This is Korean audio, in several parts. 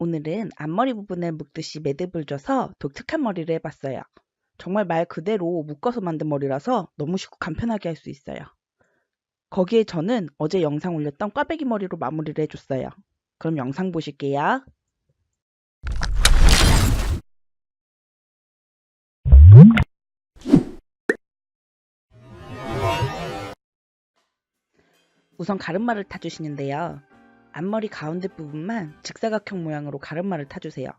오늘은 앞머리 부분을 묶듯이 매듭을 줘서 독특한 머리를 해봤어요. 정말 말 그대로 묶어서 만든 머리라서 너무 쉽고 간편하게 할 수 있어요. 거기에 저는 어제 영상 올렸던 꽈배기 머리로 마무리를 해줬어요. 그럼 영상 보실게요. 우선 가르마를 타주시는데요. 앞머리 가운데 부분만 직사각형 모양으로 가르마를 타주세요.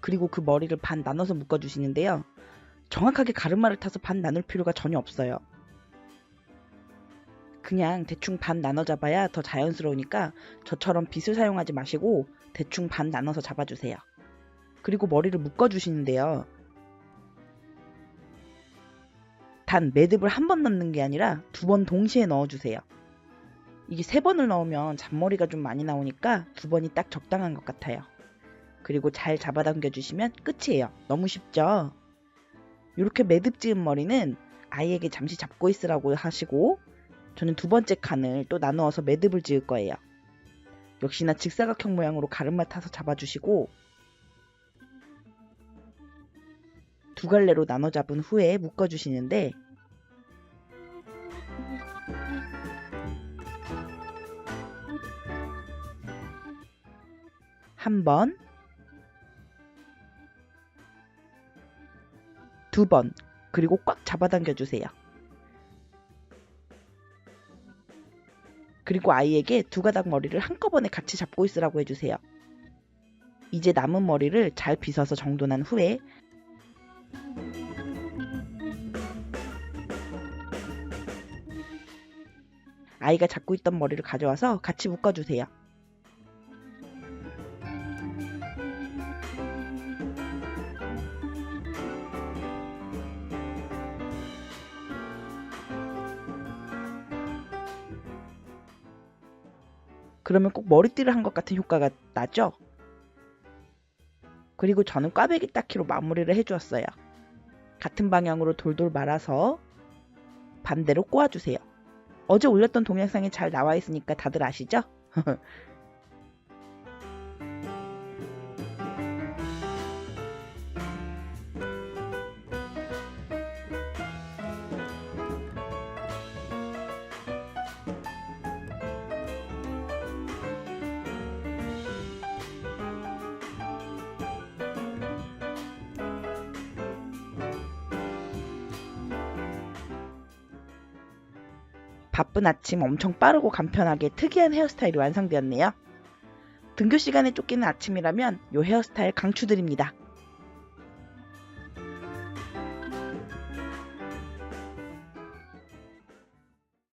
그리고 그 머리를 반 나눠서 묶어주시는데요. 정확하게 가르마를 타서 반 나눌 필요가 전혀 없어요. 그냥 대충 반 나눠 잡아야 더 자연스러우니까 저처럼 빗을 사용하지 마시고 대충 반 나눠서 잡아주세요. 그리고 머리를 묶어주시는데요. 단 매듭을 한 번 넣는 게 아니라 두 번 동시에 넣어주세요. 이게 세 번을 넣으면 잔머리가 좀 많이 나오니까 두 번이 딱 적당한 것 같아요. 그리고 잘 잡아당겨 주시면 끝이에요. 너무 쉽죠? 이렇게 매듭 지은 머리는 아이에게 잠시 잡고 있으라고 하시고 저는 두 번째 칸을 또 나누어서 매듭을 지을 거예요. 역시나 직사각형 모양으로 가르마 타서 잡아주시고 두 갈래로 나눠 잡은 후에 묶어 주시는데 한 번, 두 번, 그리고 꽉 잡아당겨 주세요. 그리고 아이에게 두 가닥 머리를 한꺼번에 같이 잡고 있으라고 해주세요. 이제 남은 머리를 잘 빗어서 정돈한 후에 아이가 잡고 있던 머리를 가져와서 같이 묶어주세요. 그러면 꼭 머리띠를 한 것 같은 효과가 나죠? 그리고 저는 꽈배기 따키로 마무리를 해주었어요. 같은 방향으로 돌돌 말아서 반대로 꼬아주세요. 어제 올렸던 동영상에 잘 나와 있으니까 다들 아시죠? 바쁜 아침 엄청 빠르고 간편하게 특이한 헤어스타일이 완성되었네요. 등교 시간에 쫓기는 아침이라면 요 헤어스타일 강추드립니다.